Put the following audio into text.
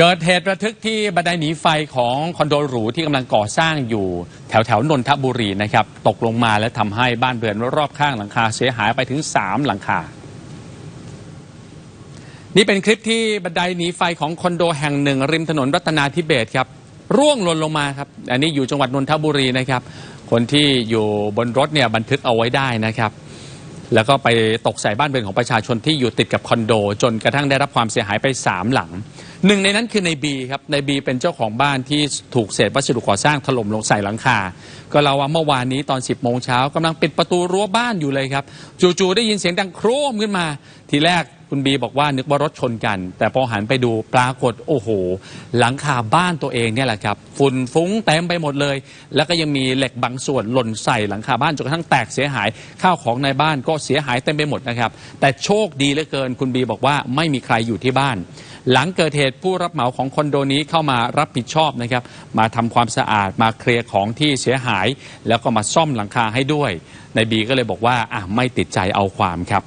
เกิดเหตุระทึกที่บันไดหนีไฟของคอนโดหรูที่กำลังก่อสร้างอยู่แถวแถวนนทบุรีนะครับ ตกลงมาและทำให้บ้านเรือนรอบข้างหลังคาเสียหายไปถึง 3 หลังคา นี่เป็นคลิปที่บันไดหนีไฟของคอนโดแห่งหนึ่ง ริมถนนรัตนาธิเบศครับ ร่วงหล่นลงมาครับ อันนี้อยู่จังหวัดนนทบุรีนะครับ คนที่อยู่บนรถเนี่ยบันทึกเอาไว้ได้นะครับแล้วก็ไปตกใส่บ้านเรือนของประชาชนที่อยู่ติดกับคอนโด จนกระทั่งได้รับความเสียหายไป 3 หลัง หนึ่งในนั้นคือในบีครับในบีเป็นเจ้าของบ้านที่ถูกเศษวัสดุก่อสร้างถล่มลงใส่หลังคา ก็เล่าว่าเมื่อวานนี้ตอน 10โมงเช้ากำลังปิดประตูรั้วบ้านอยู่เลยครับจู่ๆได้ยินเสียงดังโครมขึ้นมา ทีแรกคุณบีบอกว่านึกว่ารถชนกัน แต่พอหันไปดูปรากฏโอ้โห หลังคาบ้านตัวเองเนี่ยแหละครับฝุ่นฟุ้งเต็มไปหมดเลย แล้วก็ยังมีเหล็กบางส่วนหล่นใส่หลังคาบ้านจนกระทั่งแตกเสียหายข้าวของในบ้านก็เสียหายเต็มไปหมดนะครับแต่โชคดีเหลือเกินคุณบีบอกว่าไม่มีใครอยู่ที่บ้าน หลังเกิดเหตุผู้รับเหมาของคอนโดนี้เข้ามารับผิดชอบนะครับ มาทำความสะอาดมาเคลียร์ของที่เสียหาย แล้วก็มาซ่อมหลังคาให้ด้วยนายบีก็เลยบอกว่าอะไม่ติดใจเอาความครับ